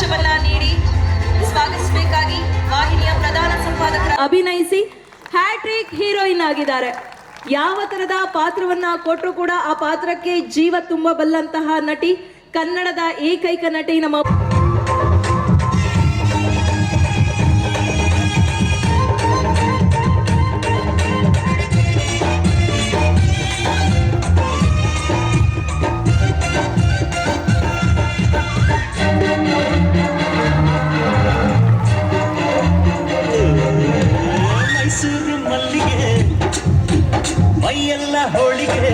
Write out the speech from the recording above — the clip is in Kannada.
ಪುಷ್ಪಗುಚ್ಛವನ್ನ ನೀಡಿ ಸ್ವಾಗತಿಸಬೇಕಾಗಿ ವಾಹಿನಿಯ ಪ್ರಧಾನ ಸಂಪಾದಕರ ಅಭಿನಯಿಸಿ ಹ್ಯಾಟ್ರಿಕ್ ಹೀರೋಯಿನ್ ಆಗಿದ್ದಾರೆ. ಯಾವ ತರದ ಪಾತ್ರವನ್ನ ಕೊಟ್ಟರು ಕೂಡ ಆ ಪಾತ್ರಕ್ಕೆ ಜೀವ ತುಂಬಬಲ್ಲಂತಹ ನಟಿ ಕನ್ನಡದ ಏಕೈಕ ನಟಿ ನಮ್ಮ ಹೋಳಿಗೆ ಮೈಯೆಲ್ಲ ಹೋಳಿಗೆ.